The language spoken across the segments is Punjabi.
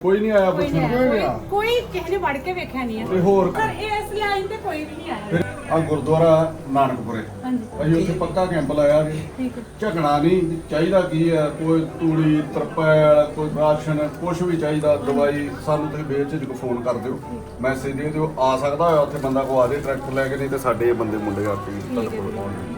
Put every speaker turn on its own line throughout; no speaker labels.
ਕੋਈ ਨਹੀਂ ਆਇਆ
ਕੋਈ
ਪੁੱਛਣ
ਨਹੀਂ
ਕੋਈ ਨਹੀਂ
ਆਇਆ। ਕੋਈ ਕੋਈ ਕਿਸੇ ਨੇ ਵੜ ਕੇ ਵੇਖਿਆ ਨਹੀਂ
ਤੇ
ਹੈ
ਹੋਰ
ਪਰ ਇਸ ਲਾਈਨ ਤੇ ਕੋਈ ਵੀ ਨਹੀਂ ਆਇਆ।
ਫਿਰ ਆ ਗੁਰਦੁਆਰਾ ਨਾਨਕਪੁਰੇ।
ਹਾਂਜੀ।
ਅਸੀਂ ਉੱਥੇ ਪੱਕਾ ਕੈਂਪ ਲਾਇਆ ਜੀ।
ਠੀਕ ਹੈ।
ਝਗੜਾ ਨਹੀਂ ਚਾਹੀਦਾ ਕੀ ਹੈ? ਕੋਈ ਤੂੜੀ ਤਰਪੈਲ ਕੋਈ ਰਾਸ਼ਨ ਕੁਝ ਵੀ ਚਾਹੀਦਾ ਦਵਾਈ ਸਾਨੂੰ ਤੁਸੀਂ ਬੇਝਿਜਕ ਫੋਨ ਕਰ ਦਿਓ। ਮੈਸੇਜ ਦੇ ਦਿਓ। ਆ ਸਕਦਾ ਹੋਇਆ ਉੱਥੇ ਬੰਦਾ ਕੋ ਆ ਜਾਏ ਟਰੈਕਟਰ ਲੈ ਕੇ ਨਹੀਂ ਤੇ ਸਾਡੇ ਇਹ ਬੰਦੇ ਮੁੰਡੇ ਆ ਕੇ ਤੁਹਾਡੇ
ਹੈ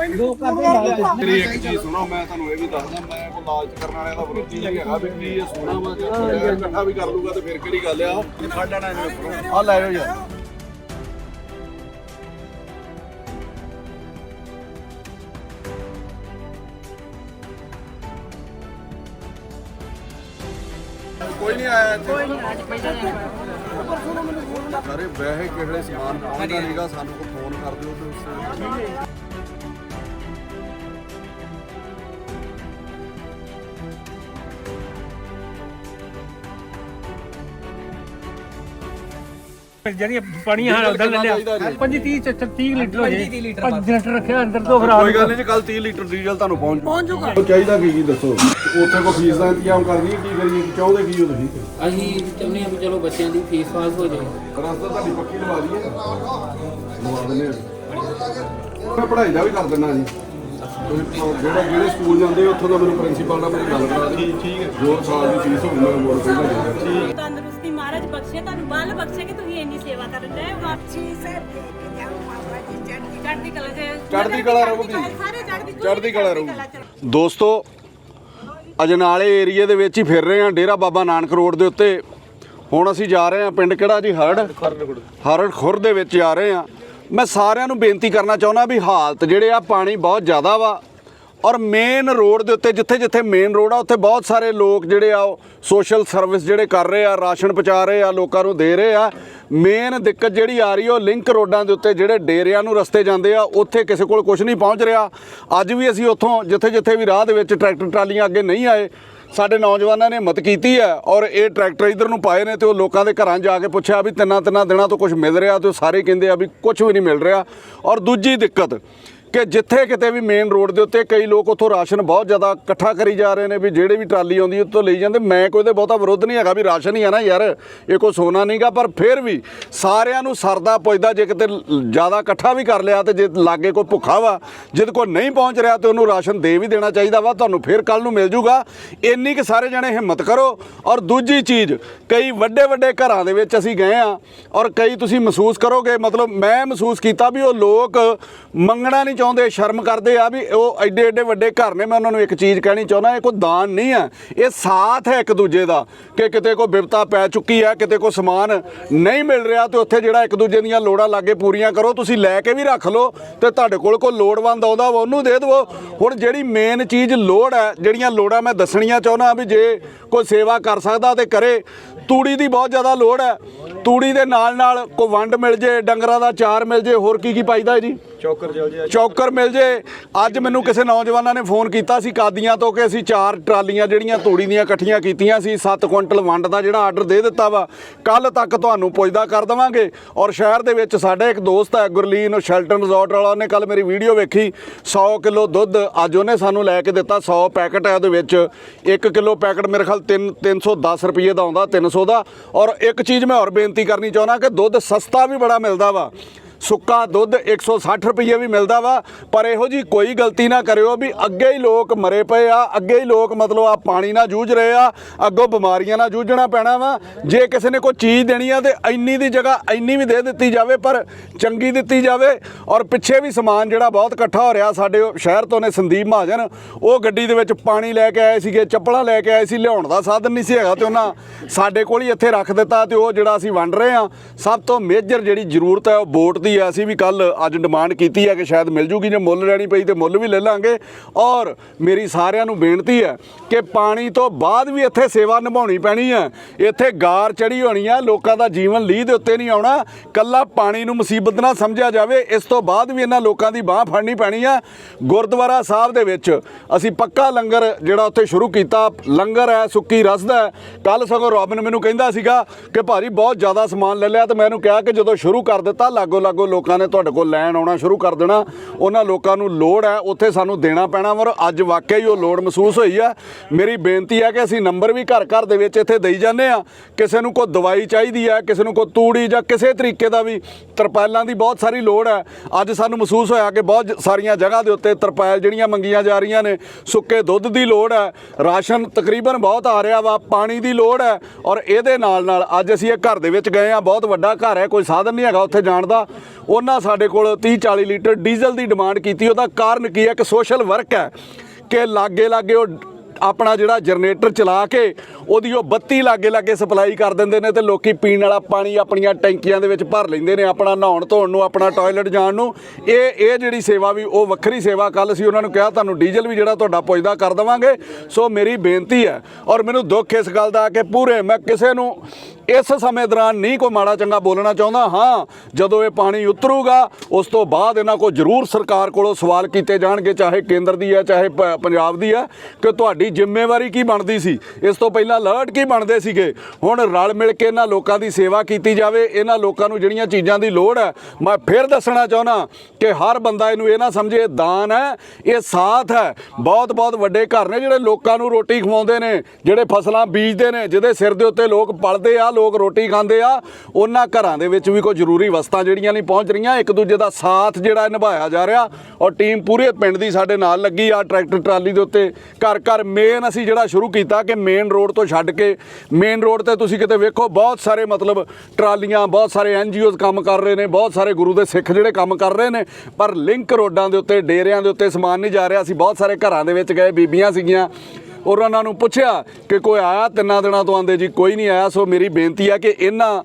ਕੋਲ
ਜੀ।
ਪਹੁੰਚ ਮੇਰੀ ਇੱਕ ਚੀਜ਼ ਸੁਣੋ ਮੈਂ ਤੁਹਾਨੂੰ ਇਹ ਵੀ ਦੱਸਦਾ ਮੈਂ ਕੋਈ ਲਾਲਚ ਕਰਨ ਵਾਲੇ ਦਾ ਵਿਰੋਧੀ ਨਹੀਂ ਹੈਗਾ ਵੀ ਕੀ ਇਹ ਸੋਨਾ ਵਾ ਜਾਂ ਥੋੜ੍ਹਾ ਇਕੱਠਾ ਵੀ ਕਰ ਲੂਗਾ ਤੇ ਫਿਰ ਕਿਹੜੀ ਗੱਲ ਆ? ਖੜ ਲੈਣਾ ਇਹਨੇ ਆ ਲੈ ਜਾਓ ਯਾਰ ਕੋਈ ਨਹੀਂ ਆਇਆ ਇੱਥੇ। ਸਾਰੇ ਵੈਸੇ ਕਿਹੜੇ ਸਮਾਨ ਪਹੁੰਚਦਾ ਨਹੀਂਗਾ ਸਾਨੂੰ ਕੋ ਫੋਨ ਕਰ ਦਿਓ ਤੇ ਉਸ
ਜਿਹੜੀ ਪਾਣੀ ਹਾਂ ਉਧਰ ਲੈ ਲਿਆ।
ਚਾਹੀਦਾ ਜੀ।
25 30 30 ਲੀਟਰ ਹੋ ਜੇ। 5 ਲੀਟਰ ਰੱਖਿਆ ਅੰਦਰ ਤੋਂ ਖਰਾਬ
ਕੋਈ ਗੱਲ ਨਹੀਂ ਕੱਲ 30 ਲੀਟਰ ਡੀਜ਼ਲ ਤੁਹਾਨੂੰ ਪਹੁੰਚ ਪਹੁੰਚ ਜੂਗਾ ਚਾਹੀਦਾ ਕੀ ਕੀ ਦੱਸੋ? ਉੱਥੇ ਕੋ ਫੀਸ ਦਾ ਇੰਤਜ਼ਾਮ ਕਰ ਲਈਏ ਕੀ ਕਰੀਏ ਕੀ ਚਾਹੁੰਦੇ ਕੀ ਹੋ ਤੁਸੀਂ?
ਅਸੀਂ ਚਾਹੁੰਦੇ ਹਾਂ ਵੀ ਚਲੋ ਬੱਚਿਆਂ ਦੀ ਫੀਸ ਪਾਸ ਹੋ ਜਾਏ
ਰਸਤਾ ਤੁਹਾਡੀ ਪੱਕੀ ਲਵਾ ਦਈਏ। ਲਵਾ ਦਿੰਦੇ ਮੈਂ ਪੜ੍ਹਾਈ ਦਾ ਵੀ ਕਰ ਦਿੰਦਾ ਜੀ। ਜਿਹੜਾ ਜਿਹੜੇ ਸਕੂਲ ਜਾਂਦੇ ਉੱਥੋਂ ਦਾ ਮੈਨੂੰ ਪ੍ਰਿੰਸੀਪਲ ਨਾਲ ਮੇਰੀ ਗੱਲ ਕਰਾ ਦਿਓ। ਠੀਕ ਹੈ। ਜੋ ਸਾਲ ਦੀ ਫੀਸ ਹੋਊਗੀ ਮੈਂ ਮੋੜ ਕੇ ਦੇਗਾ ਠੀਕ।
ਤੰਦਰੁਸਤੀ ਮਹਾਰਾਜ ਬਖਸ਼ੇ ਤੁਹਾਨੂੰ ਬਲ ਬਖਸ਼ੇ ਕਿ ਤੁਸੀਂ ਇੰਨੀ ਸੇਵਾ ਕਰਨ ਦੇ ਹੋ?
ਜੀ ਸਰ ਚੜ੍ਹਦੀ ਕਲਾ ਚ
ਚੜ੍ਹਦੀ ਕਲਾ ਰਹੂਗੀ।
ਸਾਰੇ ਚੜ੍ਹਦੀ
ਚੜ੍ਹਦੀ ਕਲਾ ਰਹੂ
ਚ।
ਦੋਸਤੋ ਅਜਨਾਲੇ ਏਰੀਏ ਦੇ ਵਿੱਚ ਹੀ ਫਿਰ ਰਹੇ ਹਾਂ ਡੇਰਾ ਬਾਬਾ ਨਾਨਕ ਰੋਡ ਦੇ ਉੱਤੇ। ਹੁਣ ਅਸੀਂ ਜਾ ਰਹੇ ਹਾਂ ਪਿੰਡ ਕਿਹੜਾ ਜੀ? ਹਰੜ। ਹਰੜ ਖੁਰ ਦੇ ਵਿੱਚ ਜਾ ਰਹੇ ਹਾਂ। ਮੈਂ ਸਾਰਿਆਂ ਨੂੰ ਬੇਨਤੀ ਕਰਨਾ ਚਾਹੁੰਦਾ ਵੀ ਹਾਲਤ ਜਿਹੜੇ ਆ ਪਾਣੀ ਬਹੁਤ ਜ਼ਿਆਦਾ ਵਾ। ਔਰ ਮੇਨ ਰੋਡ ਦੇ ਉੱਤੇ, ਜਿੱਥੇ ਜਿੱਥੇ ਮੇਨ ਰੋਡ ਆ, ਉੱਥੇ ਬਹੁਤ ਸਾਰੇ ਲੋਕ ਜਿਹੜੇ ਆ, ਉਹ ਸੋਸ਼ਲ ਸਰਵਿਸ ਜਿਹੜੇ ਕਰ ਰਹੇ ਆ, ਰਾਸ਼ਨ ਪਹੁੰਚਾ ਰਹੇ ਆ, ਲੋਕਾਂ ਨੂੰ ਦੇ ਰਹੇ ਆ। ਮੇਨ ਦਿੱਕਤ ਜਿਹੜੀ ਆ ਰਹੀ, ਉਹ ਲਿੰਕ ਰੋਡਾਂ ਦੇ ਉੱਤੇ ਜਿਹੜੇ ਡੇਰਿਆਂ ਨੂੰ ਰਸਤੇ ਜਾਂਦੇ ਆ, ਉੱਥੇ ਕਿਸੇ ਕੋਲ ਕੁਝ ਨਹੀਂ ਪਹੁੰਚ ਰਿਹਾ। ਅੱਜ ਵੀ ਅਸੀਂ ਉੱਥੋਂ ਜਿੱਥੇ ਜਿੱਥੇ ਵੀ ਰਾਹ ਦੇ ਵਿੱਚ ਟਰੈਕਟਰ ਟਰਾਲੀਆਂ ਅੱਗੇ ਨਹੀਂ ਆਏ, ਸਾਡੇ ਨੌਜਵਾਨਾਂ ਨੇ ਹਿੰਮਤ ਕੀਤੀ ਹੈ ਔਰ ਇਹ ਟਰੈਕਟਰ ਇਧਰ ਨੂੰ ਪਾਏ ਨੇ ਤੇ ਉਹ ਲੋਕਾਂ ਦੇ ਘਰਾਂ ਜਾ ਕੇ ਪੁੱਛਿਆ ਵੀ ਤਿੰਨਾਂ ਤਿੰਨਾਂ ਦਿਨਾਂ ਤੋਂ ਕੁਝ ਮਿਲ ਰਿਹਾ ਤੇ ਉਹ ਸਾਰੇ ਕਹਿੰਦੇ ਆ ਵੀ ਕੁਝ ਵੀ ਨਹੀਂ ਮਿਲ ਰਿਹਾ। ਔਰ ਦੂਜੀ ਦਿੱਕਤ ਕਿ ਜਿੱਥੇ ਕਿਤੇ ਵੀ ਮੇਨ ਰੋਡ ਦੇ ਉੱਤੇ ਕਈ ਲੋਕ ਉੱਥੋਂ ਰਾਸ਼ਨ ਬਹੁਤ ਜ਼ਿਆਦਾ ਇਕੱਠਾ ਕਰੀ ਜਾ ਰਹੇ ਨੇ ਵੀ ਜਿਹੜੇ ਵੀ ਟਰਾਲੀ ਆਉਂਦੀ ਉੱਥੋਂ ਲਈ ਜਾਂਦੇ। ਮੈਂ ਕੋਈ ਤੇ ਬਹੁਤਾ ਵਿਰੋਧ ਨਹੀਂ ਹੈਗਾ ਵੀ ਰਾਸ਼ਨ ਹੀ ਆ ਨਾ ਯਾਰ, ਇਹ ਕੋਈ ਸੋਨਾ ਨਹੀਂਗਾ ਪਰ ਫਿਰ ਵੀ ਸਾਰਿਆਂ ਨੂੰ ਸਰਦਾ ਪੁੱਜਦਾ ਜੇ ਕਿਤੇ ਜ਼ਿਆਦਾ ਇਕੱਠਾ ਵੀ ਕਰ ਲਿਆ ਤੇ ਜੇ ਲਾਗੇ ਕੋਈ ਭੁੱਖਾ ਵਾ ਜਿਹਦੇ ਕੋਲ ਨਹੀਂ ਪਹੁੰਚ ਰਿਹਾ ਤੇ ਉਹਨੂੰ ਰਾਸ਼ਨ ਦੇ ਵੀ ਦੇਣਾ ਚਾਹੀਦਾ ਵਾ, ਤੁਹਾਨੂੰ ਫਿਰ ਕੱਲ ਨੂੰ ਮਿਲ ਜੂਗਾ। ਇੰਨੀ ਕਿ ਸਾਰੇ ਜਣੇ ਹਿੰਮਤ ਕਰੋ। ਔਰ ਦੂਜੀ ਚੀਜ਼, ਕਈ ਵੱਡੇ ਵੱਡੇ ਘਰਾਂ ਦੇ ਵਿੱਚ ਅਸੀਂ ਗਏ ਆ ਔਰ ਕਈ ਤੁਸੀਂ ਮਹਿਸੂਸ ਕਰੋਗੇ, ਮਤਲਬ ਮੈਂ ਮਹਿਸੂਸ ਕੀਤਾ ਵੀ ਉਹ ਲੋਕ ਮੰਗਣਾ ਨਹੀਂ ਚਾਹੁੰਦੇ ਸ਼ਰਮ ਕਰਦੇ ਆ ਵੀ ਉਹ ਐਡੇ ਐਡੇ ਵੱਡੇ ਘਰ ਨੇ ਮੈਂ ਉਹਨਾਂ ਨੂੰ ਇੱਕ ਚੀਜ਼ ਕਹਿਣੀ ਚਾਹੁੰਦਾ ਇਹ ਕੋਈ ਦਾਨ ਨਹੀਂ ਆ ਇਹ ਸਾਥ ਹੈ ਇੱਕ ਦੂਜੇ ਦਾ ਕਿ ਕਿਤੇ ਕੋਈ ਬਿਪਤਾ ਪੈ ਚੁੱਕੀ ਹੈ ਕਿਤੇ ਕੋਈ ਸਮਾਨ ਨਹੀਂ ਮਿਲ ਰਿਹਾ ਤੇ ਉੱਥੇ ਜਿਹੜਾ ਇੱਕ ਦੂਜੇ ਦੀਆਂ ਲੋੜਾਂ ਲਾਗੇ ਪੂਰੀਆਂ ਕਰੋ ਤੁਸੀਂ ਲੈ ਕੇ ਵੀ ਰੱਖ ਲਓ ਤੇ ਤੁਹਾਡੇ ਕੋਲ ਕੋਈ ਲੋੜਵੰਦ ਆਉਂਦਾ ਵਾ ਉਹਨੂੰ ਦੇ ਦਿਵੋ। ਹੁਣ ਜਿਹੜੀ ਮੇਨ ਚੀਜ਼ ਲੋੜ ਹੈ ਜਿਹੜੀਆਂ ਲੋੜਾਂ ਮੈਂ ਦੱਸਣੀਆਂ ਚਾਹੁੰਦਾ ਵੀ ਜੇ ਕੋਈ ਸੇਵਾ ਕਰ ਸਕਦਾ ਤੇ ਕਰੇ ਤੂੜੀ ਦੀ ਬਹੁਤ ਜ਼ਿਆਦਾ ਲੋੜ ਹੈ। ਤੂੜੀ ਦੇ ਨਾਲ ਨਾਲ ਕੋਈ ਵੰਡ ਮਿਲ ਜੇ ਡੰਗਰਾਂ ਦਾ ਚਾਰ ਮਿਲ ਜੇ ਹੋਰ ਕੀ ਕੀ ਪਾਈਦਾ ਹੈ ਜੀ ਚੌਕਰ ਮਿਲ ਜੇ। ਅੱਜ ਮੈਨੂੰ ਕਿਸੇ ਨੌਜਵਾਨਾਂ ਨੇ ਫੋਨ ਕੀਤਾ ਸੀ ਕਾਦੀਆਂ ਤੋਂ ਕਿ ਅਸੀਂ ਚਾਰ ਟਰਾਲੀਆਂ ਜਿਹੜੀਆਂ ਤੂੜੀ ਦੀਆਂ ਇਕੱਠੀਆਂ ਕੀਤੀਆਂ ਸੀ 7 ਕੁਇੰਟਲ ਵੰਡ ਦਾ ਜਿਹੜਾ ਆਰਡਰ ਦੇ ਦਿੱਤਾ ਵਾ ਕੱਲ ਤੱਕ ਤੁਹਾਨੂੰ ਪੁੱਜਦਾ ਕਰ ਦੇਵਾਂਗੇ। ਔਰ ਸ਼ਹਿਰ ਦੇ ਵਿੱਚ ਸਾਡਾ ਇੱਕ ਦੋਸਤ ਹੈ ਗੁਰਲੀਨ ਉਹ ਸ਼ੈਲਟਨ ਰਿਜ਼ੋਰਟ ਵਾਲਾ, ਉਹਨੇ ਕੱਲ ਮੇਰੀ ਵੀਡੀਓ ਵੇਖੀ। 100 ਕਿਲੋ ਦੁੱਧ ਅੱਜ ਉਹਨੇ ਸਾਨੂੰ ਲੈ ਕੇ ਦਿੱਤਾ 100 ਪੈਕਟ ਹੈ ਉਹਦੇ ਵਿੱਚ। 1 ਕਿਲੋ ਪੈਕਟ ਮੇਰੇ ਖਿਆਲ 3 310 ਰੁਪਏ ਦਾ ਆਉਂਦਾ 300 ਦਾ। ਔਰ ਇੱਕ ਚੀਜ਼ ਮੈਂ ਹੋਰ ਬੇਨਤੀ ਕਰਨੀ ਚਾਹੁੰਦਾ ਕਿ ਦੁੱਧ ਸਸਤਾ ਵੀ ਬੜਾ ਮਿਲਦਾ ਵਾ। ਸੁੱਕਾ ਦੁੱਧ 160 ਰੁਪਏ ਵੀ ਮਿਲਦਾ ਵਾ, ਪਰ ਇਹੋ ਜੀ ਕੋਈ ਗਲਤੀ ਨਾ ਕਰਿਓ ਵੀ ਅੱਗੇ ਹੀ ਲੋਕ ਮਰੇ ਪਏ ਆ, ਅੱਗੇ ਹੀ ਲੋਕ ਮਤਲਬ ਆ ਪਾਣੀ ਨਾਲ ਜੂਝ ਰਹੇ ਆ, ਅੱਗੋਂ ਬਿਮਾਰੀਆਂ ਨਾਲ ਜੂਝਣਾ ਪੈਣਾ ਵਾ। ਜੇ ਕਿਸੇ ਨੇ ਕੋਈ ਚੀਜ਼ ਦੇਣੀ ਆ ਤੇ ਇੰਨੀ ਦੀ ਜਗ੍ਹਾ ਇੰਨੀ ਵੀ ਦੇ ਦਿੱਤੀ ਜਾਵੇ, ਪਰ ਚੰਗੀ ਦਿੱਤੀ ਜਾਵੇ। ਔਰ ਪਿੱਛੇ ਵੀ ਸਮਾਨ ਜਿਹੜਾ ਬਹੁਤ ਇਕੱਠਾ ਹੋ ਰਿਹਾ ਸਾਡੇ ਸ਼ਹਿਰ ਤੋਂ ਨੇ ਸੰਦੀਪ ਮਹਾਜਨ, ਉਹ ਗੱਡੀ ਦੇ ਵਿੱਚ ਪਾਣੀ ਲੈ ਕੇ ਆਏ ਸੀਗੇ, ਚੱਪਲਾਂ ਲੈ ਕੇ ਆਏ ਸੀ, ਲਿਆਉਣ ਦਾ ਸਾਧਨ ਨਹੀਂ ਸੀ ਹੈਗਾ ਤੇ ਉਹਨਾਂ ਸਾਡੇ ਕੋਲ ਹੀ ਇੱਥੇ ਰੱਖ ਦਿੱਤਾ ਤੇ ਉਹ ਜਿਹੜਾ ਅਸੀਂ ਵੰਡ ਰਹੇ ਆ, ਸਭ ਤੋਂ ਮੇਜਰ ਜਿਹੜੀ ਜ਼ਰੂਰਤ ਹੈ ਉਹ ਬੋਟ ਦੀ ਨਿਕਲਦੀ ਹੈ ਅਸੀਂ ਵੀ ਕੱਲ ਅੱਜ ਡਿਮਾਂਡ ਕੀਤੀ ਹੈ ਕਿ ਸ਼ਾਇਦ ਮਿਲ ਜੂਗੀ, ਜੇ ਮੁੱਲ ਲੈਣੀ ਪਈ ਤੇ ਮੁੱਲ ਵੀ ਲੈ ਲਾਂਗੇ। ਔਰ ਮੇਰੀ ਸਾਰਿਆਂ ਨੂੰ ਬੇਨਤੀ ਹੈ ਕਿ ਪਾਣੀ ਤੋਂ ਬਾਅਦ ਵੀ ਇੱਥੇ ਸੇਵਾ ਨਿਭਾਉਣੀ ਪੈਣੀ ਹੈ ਇੱਥੇ ਗਾਰ ਚੜੀ ਹੋਣੀ ਹੈ ਲੋਕਾਂ ਦਾ ਜੀਵਨ ਲੀਹ ਦੇ ਉੱਤੇ ਨਹੀਂ ਆਉਣਾ। ਕੱਲਾ ਪਾਣੀ ਨੂੰ ਮੁਸੀਬਤ ਨਾ ਸਮਝਿਆ ਜਾਵੇ, ਇਸ ਤੋਂ ਬਾਅਦ ਵੀ ਇਹਨਾਂ ਲੋਕਾਂ ਦੀ ਬਾਹ ਫੜਨੀ ਪੈਣੀ ਹੈ ਗੁਰਦੁਆਰਾ ਸਾਹਿਬ ਦੇ ਵਿੱਚ ਅਸੀਂ ਪੱਕਾ ਲੰਗਰ ਜਿਹੜਾ ਉੱਥੇ ਸ਼ੁਰੂ ਕੀਤਾ, ਲੰਗਰ ਹੈ, ਸੁੱਕੀ ਰਸ ਦਾ ਕੱਲ ਸਗੋਂ ਰੋਬਿਨ ਮੈਨੂੰ ਕਹਿੰਦਾ ਸੀਗਾ ਕਿ ਭਾਜੀ ਬਹੁਤ ਜ਼ਿਆਦਾ ਸਮਾਨ ਲੈ ਲਿਆ ਤੇ ਮੈਂ ਇਹਨੂੰ ਕਿਹਾ ਕਿ ਜਦੋਂ ਸ਼ੁਰੂ ਕਰ ਦਿੱਤਾ ਲਾਗੋ ਲਾਗੋ ਲੋਕਾਂ ਨੇ ਤੁਹਾਡੇ ਕੋਲ ਲੈਣ ਆਉਣਾ ਸ਼ੁਰੂ ਕਰ ਦੇਣਾ। ਉਹਨਾਂ ਲੋਕਾਂ ਨੂੰ ਲੋੜ ਹੈ, ਉੱਥੇ ਸਾਨੂੰ ਦੇਣਾ ਪੈਣਾ ਔਰ ਅੱਜ ਵਾਕਿਆ ਹੀ ਉਹ ਲੋੜ ਮਹਿਸੂਸ ਹੋਈ ਹੈ ਮੇਰੀ ਬੇਨਤੀ ਹੈ ਕਿ ਅਸੀਂ ਨੰਬਰ ਵੀ ਘਰ ਘਰ ਦੇ ਵਿੱਚ ਇੱਥੇ ਦੇਈ ਜਾਂਦੇ ਆ। ਕਿਸੇ ਨੂੰ ਕੋਈ ਦਵਾਈ ਚਾਹੀਦੀ ਹੈ ਕਿਸੇ ਨੂੰ ਕੋਈ ਤੂੜੀ ਜਾਂ ਕਿਸੇ ਤਰੀਕੇ ਦਾ ਵੀ ਤਰਪਾਲਾਂ ਦੀ ਬਹੁਤ ਸਾਰੀ ਲੋੜ ਹੈ ਅੱਜ ਸਾਨੂੰ ਮਹਿਸੂਸ ਹੋਇਆ ਕਿ ਬਹੁਤ ਸਾਰੀਆਂ ਜਗ੍ਹਾ ਦੇ ਉੱਤੇ ਤਰਪਾਲ ਜਿਹੜੀਆਂ ਮੰਗੀਆਂ ਜਾ ਰਹੀਆਂ ਨੇ, ਸੁੱਕੇ ਦੁੱਧ ਦੀ ਲੋੜ ਹੈ ਰਾਸ਼ਨ ਤਕਰੀਬਨ ਬਹੁਤ ਆ ਰਿਹਾ ਵਾ, ਪਾਣੀ ਦੀ ਲੋੜ ਹੈ ਔਰ ਇਹਦੇ ਨਾਲ ਨਾਲ ਅੱਜ ਅਸੀਂ ਇਹ ਘਰ ਦੇ ਵਿੱਚ ਗਏ ਆ। ਬਹੁਤ ਵੱਡਾ ਘਰ ਹੈ, ਕੋਈ ਸਾਧਨ ਨਹੀਂ ਹੈਗਾ ਉੱਥੇ ਜਾਣ ਦਾ। ਉਹਨਾਂ ਸਾਡੇ ਕੋਲ 30 40 ਲੀਟਰ ਡੀਜ਼ਲ ਦੀ ਡਿਮਾਂਡ ਕੀਤੀ। ਉਹਦਾ ਕਾਰਨ ਕੀ ਹੈ? ਕਿ ਸੋਸ਼ਲ ਵਰਕ ਹੈ ਕਿ ਲਾਗੇ ਲਾਗੇ ਉਹ ਆਪਣਾ ਜਿਹੜਾ ਜਨਰੇਟਰ ਚਲਾ ਕੇ ਉਹਦੀ ਉਹ ਬੱਤੀ ਲਾਗੇ ਲਾਗੇ ਸਪਲਾਈ ਕਰ ਦਿੰਦੇ ਨੇ ਤੇ ਲੋਕੀ ਪੀਣ ਵਾਲਾ ਪਾਣੀ ਆਪਣੀਆਂ ਟੈਂਕੀਆਂ ਦੇ ਵਿੱਚ ਭਰ ਲੈਂਦੇ ਨੇ ਆਪਣਾ ਨਹਾਉਣ ਧੋਣ ਨੂੰ, ਆਪਣਾ ਟਾਇਲਟ ਜਾਣ ਨੂੰ। ਇਹ ਇਹ ਜਿਹੜੀ ਸੇਵਾ ਵੀ ਉਹ ਵੱਖਰੀ ਸੇਵਾ ਕੱਲ ਸੀ ਉਹਨਾਂ ਨੂੰ ਕਿਹਾ, ਤੁਹਾਨੂੰ ਡੀਜ਼ਲ ਵੀ ਜਿਹੜਾ ਤੁਹਾਡਾ ਪੁੱਜਦਾ ਕਰ ਦੇਵਾਂਗੇ। ਸੋ ਮੇਰੀ ਬੇਨਤੀ ਹੈ ਔਰ ਮੈਨੂੰ ਦੁੱਖ ਇਸ ਗੱਲ ਦਾ ਕਿ ਪੂਰੇ ਮੈਂ ਕਿਸੇ ਨੂੰ ਇਸ ਸਮੇਂ ਦੌਰਾਨ ਨਹੀਂ ਕੋਈ ਮਾੜਾ ਚੰਗਾ ਬੋਲਣਾ ਚਾਹੁੰਦਾ। ਹਾਂ, ਜਦੋਂ ਇਹ ਪਾਣੀ ਉਤਰੂਗਾ, ਉਸ ਤੋਂ ਬਾਅਦ ਇਹਨਾਂ ਕੋਲ ਜ਼ਰੂਰ ਸਰਕਾਰ ਕੋਲੋਂ ਸਵਾਲ ਕੀਤੇ ਜਾਣਗੇ, ਚਾਹੇ ਕੇਂਦਰ ਦੀ ਹੈ, ਚਾਹੇ ਪ- ਪੰਜਾਬ ਦੀ ਹੈ, ਕਿ ਤੁਹਾਡੀ ਜ਼ਿੰਮੇਵਾਰੀ ਕੀ ਬਣਦੀ ਸੀ? ਇਸ ਤੋਂ ਪਹਿਲਾਂ ਅਲਰਟ ਕੀ ਬਣਦੇ ਸੀਗੇ? ਹੁਣ ਰਲ ਮਿਲ ਕੇ ਇਹਨਾਂ ਲੋਕਾਂ ਦੀ ਸੇਵਾ ਕੀਤੀ ਜਾਵੇ, ਇਹਨਾਂ ਲੋਕਾਂ ਨੂੰ ਜਿਹੜੀਆਂ ਚੀਜ਼ਾਂ ਦੀ ਲੋੜ ਹੈ, ਮੈਂ ਫਿਰ ਦੱਸਣਾ ਚਾਹੁੰਦਾ ਕਿ ਹਰ ਬੰਦਾ ਇਹਨੂੰ ਇਹ ਨਾ ਸਮਝੇ, ਦਾਨ ਹੈ, ਇਹ ਸਾਥ ਹੈ। ਬਹੁਤ ਬਹੁਤ ਵੱਡੇ ਘਰ ਨੇ ਜਿਹੜੇ ਲੋਕਾਂ ਨੂੰ ਰੋਟੀ ਖਵਾਉਂਦੇ ਨੇ, ਜਿਹੜੇ ਫਸਲਾਂ ਬੀਜਦੇ ਨੇ, ਜਿਹਦੇ ਸਿਰ ਦੇ ਉੱਤੇ ਲੋਕ ਪਲਦੇ ਆ, ਲੋਕ ਰੋਟੀ ਖਾਂਦੇ ਆ, ਉਹਨਾਂ ਘਰਾਂ ਦੇ ਵਿੱਚ ਵੀ ਕੋਈ ਜ਼ਰੂਰੀ ਵਸਤਾਂ ਜਿਹੜੀਆਂ ਨਹੀਂ ਪਹੁੰਚ ਰਹੀਆਂ, ਇੱਕ ਦੂਜੇ ਦਾ ਸਾਥ ਜਿਹੜਾ ਨਿਭਾਇਆ ਜਾ ਰਿਹਾ ਔਰ ਟੀਮ ਪੂਰੇ ਪਿੰਡ ਦੀ ਸਾਡੇ ਨਾਲ ਲੱਗੀ ਆ, ਟਰੈਕਟਰ ਟਰਾਲੀ ਦੇ ਉੱਤੇ ਘਰ ਘਰ ਮੇਨ ਅਸੀਂ ਜਿਹੜਾ ਸ਼ੁਰੂ ਕੀਤਾ ਕਿ ਮੇਨ ਰੋਡ ਤੋਂ ਛੱਡ ਕੇ ਮੇਨ ਰੋਡ ਤੇ ਤੁਸੀਂ ਕਿਤੇ ਵੇਖੋ, ਬਹੁਤ ਸਾਰੇ ਮਤਲਬ ਟਰਾਲੀਆਂ, ਬਹੁਤ ਸਾਰੇ ਐਨਜੀਓਜ਼ ਕੰਮ ਕਰ ਰਹੇ ਨੇ, ਬਹੁਤ ਸਾਰੇ ਗੁਰੂ ਦੇ ਸਿੱਖ ਜਿਹੜੇ ਕੰਮ ਕਰ ਰਹੇ ਨੇ, ਪਰ ਲਿੰਕ ਰੋਡਾਂ ਦੇ ਉੱਤੇ, ਡੇਰਿਆਂ ਦੇ ਉੱਤੇ ਸਮਾਨ ਨਹੀਂ ਜਾ ਰਿਹਾ। ਅਸੀਂ ਬਹੁਤ ਸਾਰੇ ਘਰਾਂ ਦੇ ਵਿੱਚ ਗਏ, ਬੀਬੀਆਂ ਸੀਗੀਆਂ। ਔਰ ਉਹਨਾਂ ਨੂੰ ਪੁੱਛਿਆ ਕਿ ਕੋਈ ਆਇਆ ਤਿੰਨਾਂ ਦਿਨਾਂ ਤੋਂ ਆਂਦੇ ਜੀ, ਕੋਈ ਨਹੀਂ ਆਇਆ, ਸੋ ਮੇਰੀ ਬੇਨਤੀ ਹੈ ਕਿ ਇਹਨਾਂ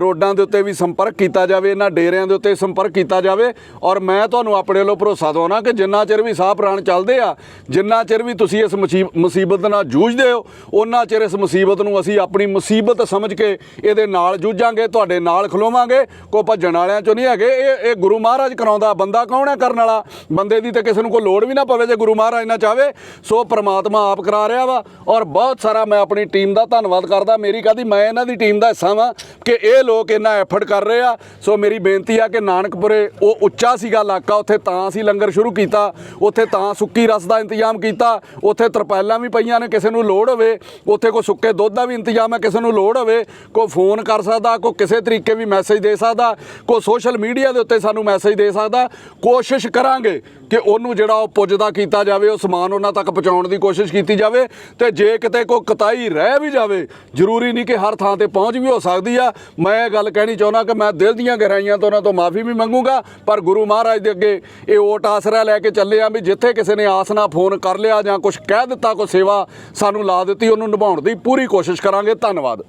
ਰੋਡਾਂ ਦੇ ਉੱਤੇ ਵੀ ਸੰਪਰਕ ਕੀਤਾ ਜਾਵੇ, ਇਹਨਾਂ ਡੇਰਿਆਂ ਦੇ ਉੱਤੇ ਸੰਪਰਕ ਕੀਤਾ ਜਾਵੇ ਔਰ ਮੈਂ ਤੁਹਾਨੂੰ ਆਪਣੇ ਵੱਲੋਂ ਭਰੋਸਾ ਦਵਾਉਣਾ ਕਿ ਜਿੰਨਾ ਚਿਰ ਵੀ ਸਾਹ ਪ੍ਰਾਣ ਚੱਲਦੇ ਆ, ਜਿੰਨਾ ਚਿਰ ਵੀ ਤੁਸੀਂ ਇਸ ਮੁਸੀਬ- ਮੁਸੀਬਤ ਨਾਲ ਜੂਝਦੇ ਹੋ, ਉਹਨਾਂ ਚਿਰ ਇਸ ਮੁਸੀਬਤ ਨੂੰ ਅਸੀਂ ਆਪਣੀ ਮੁਸੀਬਤ ਸਮਝ ਕੇ ਇਹਦੇ ਨਾਲ ਜੂਝਾਂਗੇ, ਤੁਹਾਡੇ ਨਾਲ ਖਲੋਵਾਂਗੇ ਕੋ ਭੱਜਣ ਵਾਲਿਆਂ ਚੋਂ ਨਹੀਂ ਹੈਗੇ, ਇਹ ਇਹ ਗੁਰੂ ਮਹਾਰਾਜ ਕਰਾਉਂਦਾ, ਬੰਦਾ ਕੌਣ ਹੈ ਕਰਨ ਵਾਲਾ? ਬੰਦੇ ਦੀ ਤਾਂ ਕਿਸੇ ਨੂੰ ਕੋਈ ਲੋੜ ਵੀ ਨਾ ਪਵੇ ਜੇ ਗੁਰੂ ਮਹਾਰਾਜ ਨਾ ਚਾਵੇ ਸੋ ਪ੍ਰਮਾਤਮਾ ਆਪ ਕਰਾ ਰਿਹਾ ਵਾ ਔਰ ਬਹੁਤ ਸਾਰਾ ਮੈਂ ਆਪਣੀ ਟੀਮ ਦਾ ਧੰਨਵਾਦ ਕਰਦਾ। ਮੇਰੀ ਕਾਦੀ ਮੈਂ ਇਹਨਾਂ ਦੀ ਟੀਮ ਦਾ ਹਿੱਸਾ ਵਾਂ ਕਿ ਇਹ ਲੋਕ ਇੰਨਾ ਐਫਰਟ ਕਰ ਰਹੇ ਆ। ਸੋ ਮੇਰੀ ਬੇਨਤੀ ਆ ਕਿ ਨਾਨਕਪੁਰੇ ਉਹ ਉੱਚਾ ਸੀਗਾ ਇਲਾਕਾ, ਉੱਥੇ ਤਾਂ ਅਸੀਂ ਲੰਗਰ ਸ਼ੁਰੂ ਕੀਤਾ, ਉੱਥੇ ਤਾਂ ਸੁੱਕੀ ਰਸ ਦਾ ਇੰਤਜ਼ਾਮ ਕੀਤਾ, ਉੱਥੇ ਤਰਪਾਲਾਂ ਵੀ ਪਈਆਂ ਨੇ, ਕਿਸੇ ਨੂੰ ਲੋੜ ਹੋਵੇ, ਉੱਥੇ ਕੋਈ ਸੁੱਕੇ ਦੁੱਧ ਦਾ ਵੀ ਇੰਤਜ਼ਾਮ ਹੈ, ਕਿਸੇ ਨੂੰ ਲੋੜ ਹੋਵੇ, ਕੋਈ ਫੋਨ ਕਰ ਸਕਦਾ, ਕੋਈ ਕਿਸੇ ਤਰੀਕੇ ਵੀ ਮੈਸੇਜ ਦੇ ਸਕਦਾ, ਕੋਈ ਸੋਸ਼ਲ ਮੀਡੀਆ ਦੇ ਉੱਤੇ ਸਾਨੂੰ ਮੈਸੇਜ ਦੇ ਸਕਦਾ। ਕੋਸ਼ਿਸ਼ ਕਰਾਂਗੇ ਕਿ ਉਹਨੂੰ ਜਿਹੜਾ ਉਹ ਪੁੱਜਦਾ ਕੀਤਾ ਜਾਵੇ, ਉਹ ਸਮਾਨ ਉਹਨਾਂ ਤੱਕ ਪਹੁੰਚਾਉਣ ਦੀ ਕੋਸ਼ਿਸ਼ ਕੀਤੀ ਕੀਤੀ ਜਾਵੇ ਤੇ ਜੇ ਕਿਤੇ ਕੋਈ ਕਤਾਈ ਰਹਿ ਵੀ ਜਾਵੇ, ਜ਼ਰੂਰੀ ਨਹੀਂ ਕਿ ਹਰ ਥਾਂ ਤੇ ਪਹੁੰਚ ਵੀ ਹੋ ਸਕਦੀ ਆ। ਮੈਂ ਇਹ ਗੱਲ ਕਹਿਣੀ ਚਾਹੁੰਦਾ ਕਿ ਮੈਂ ਦਿਲ ਦੀਆਂ ਗਹਿਰਾਈਆਂ ਤੋਂ ਉਹਨਾਂ ਤੋਂ ਮਾਫੀ ਵੀ ਮੰਗੂਗਾ, ਪਰ ਗੁਰੂ ਮਹਾਰਾਜ ਦੇ ਅੱਗੇ ਇਹ ਓਟ ਆਸਰਾ ਲੈ ਕੇ ਚੱਲੇ ਆ ਵੀ ਜਿੱਥੇ ਕਿਸੇ ਨੇ ਆਸ ਨਾ ਫੋਨ ਕਰ ਲਿਆ ਜਾਂ ਕੁਝ ਕਹਿ ਦਿੱਤਾ, ਕੋਈ ਸੇਵਾ ਸਾਨੂੰ ਲਾ ਦਿੱਤੀ, ਉਹਨੂੰ ਨਿਭਾਉਣ ਦੀ ਪੂਰੀ ਕੋਸ਼ਿਸ਼ ਕਰਾਂਗੇ। ਧੰਨਵਾਦ।